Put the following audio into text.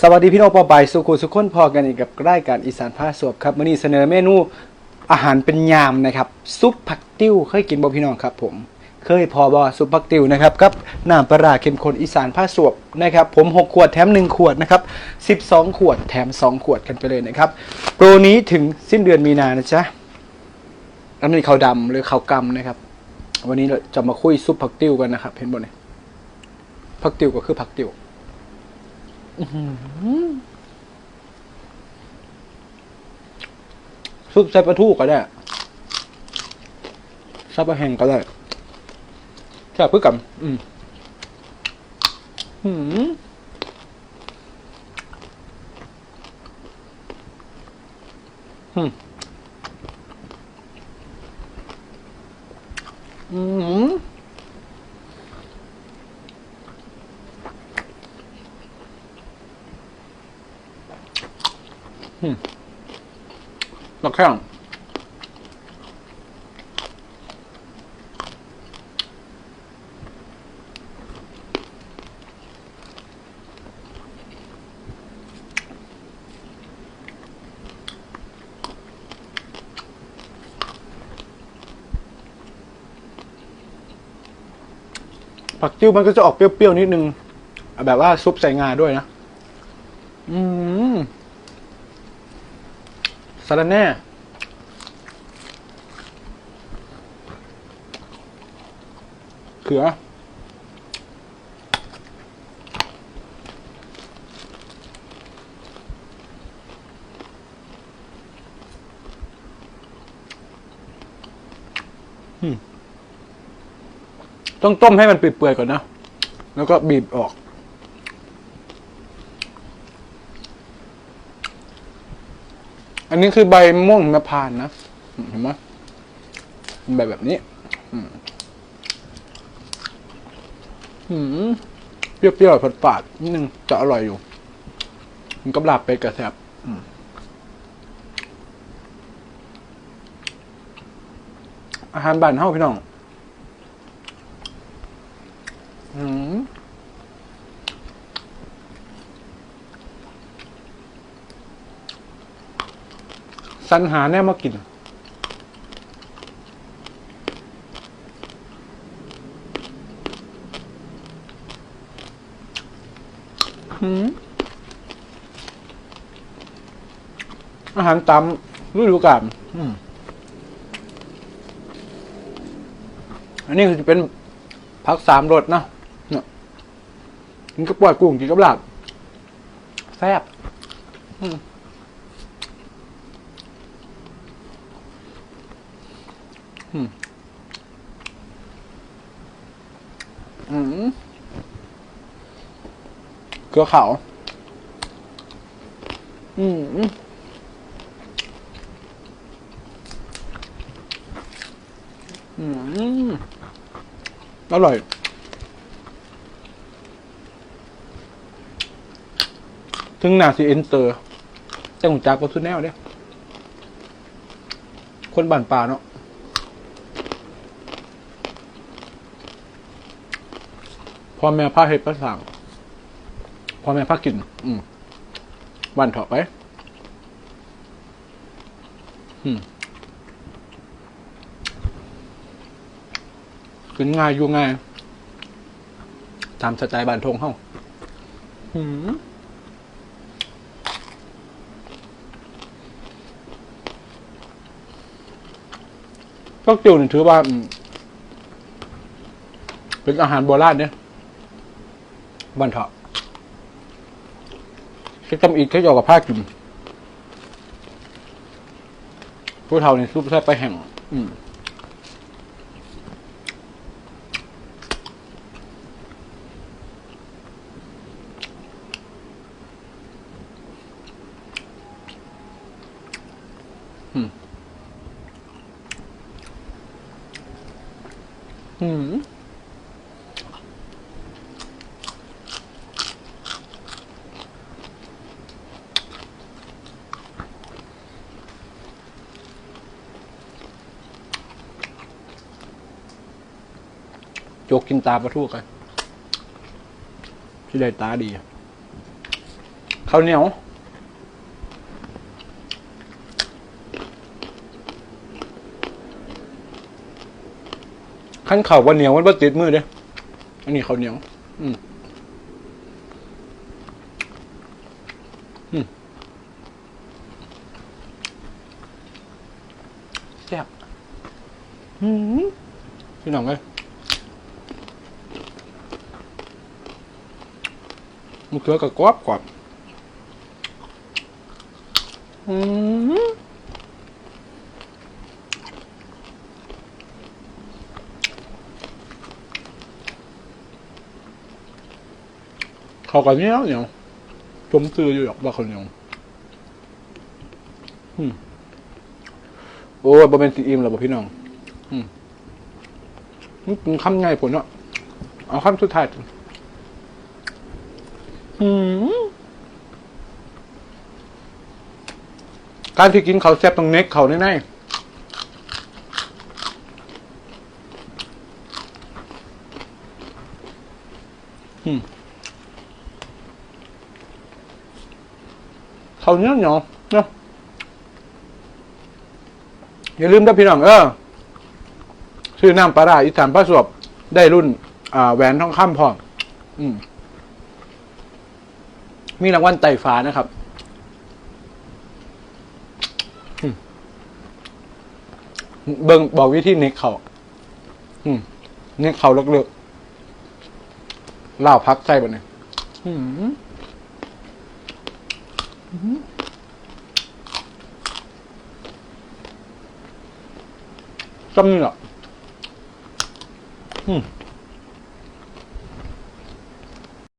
สวัสดีพี่น้องปอใบายสุขุสุขคนพอกันอีกกับรายการอีสานผ้าสวบครับมื่อนี้เสนอเมนูอาหารเป็นยามนะครับซุปผักติ้วเคยกินบ่พี่น้องครับผมเคยพอบอซุปผักติ้วนะครับกับน้ำปลาร้าเข้มข้นอีสานผ้าสวบนะครับผม 6 ขวดแถม 1 ขวดนะครับ 12 ขวดแถม 2 ขวดกันไปเลยนะครับโปรนี้ถึงสิ้นเดือนมีนานะจ๊ะอันนี้ข้าวดำหรือข้าวกำนะครับ วันนี้เราจะมาคุยซุปผักติ้วกันนะครับเห็นบ่เนี่ยผักติ้วก็คือผักติ้ว ซุปใส่ปลาทูก็ได้ใส่ปลาแห้งก็ได้แค่เพื่อกันอืมหืมหืมอืม ตะแคร่งผักจิ้วมันก็จะออกเปรี้ยวๆนิดนึง แบบว่าซุปใส่งาด้วยนะ อืม สารแน่เขือ ต้องต้มให้มันเปื่อยๆก่อนนะ แล้วก็บีบออก อันนี้คือใบม่วงหิมพานนะเห็นไหมใบแบบนี้อืมเปรี้ยวๆฝาดนิดนึงจะอร่อยอยู่ มันกับลาบเป็ดกระแซบอืมอาหารบ้านเฮาพี่น้อง อืม สรรหาแน่มากินอืมอาหารตามฤดูกาลอืมอันนี้คือจะเป็นผักสามรสเนาะเนี่ยกินกับปล่อยกุ้งกินกับลาบแซ่บ อืม อืมเกลือขาวอืมอืมอร่อยถึงหนาสิเอนเตอร์แต่ของจากก็สุดแนวเนี่ยคนบ้านป่าเนาะ พ่อแม่พาเฮ็ดพาสั่งพ่อแม่พากิน อืมบ้านเถาะไป อืมกินง่ายอยู่ง่ายตามสไตล์บานทงเฮ้าอืมก็จิ๋วนี่ถือว่า เป็นอาหารโบราณเนี่ย บ้านเถาะคิดตำอีกแค่ยอกับผ้ากินผู้เฒ่าในซุปแซ่บไปแห่ง อืมอืม จกกินตาปลาทูกันที่ได้ตาดีข้าวเหนียวขั้นเข่าววันเหนียวมันบ่ติดมือเด้ออันนี้ข้าวเหนียว อืมอืมแซ่บอืมพี่น้องเอ้ย มันเกลือกับกรอบกรอบอืมเขากันเหนี้ยวเหนียวจมซื้ออยู่หรอกว่าเขาวเหนียวอืมโอ้ยบ่เป็นสีอิ่มแล้วบ่พี่น้อง อืมมันเป็นคำง่ายผลเนาะเอาคำสุดท้าย อืมการที่กินเขาแซ่บตรงเน็กเขาแน่ๆเขาเนี้ยเหนียวเนาะอย่าลืมนะพี่น้องเออซื้อน้ำปลาร้าอีสานพระสวบได้รุ่น อ่า แหวนทองคำพร้อม อืม มีรางวัลไต่ฟ้านะครับอืมเบิ่งบอกวิธีเน็กเขาอืมเน็กเขาเลิกๆล่าวพักใส่บ่เนี่ยอืมอืมจำนี่เหรออืม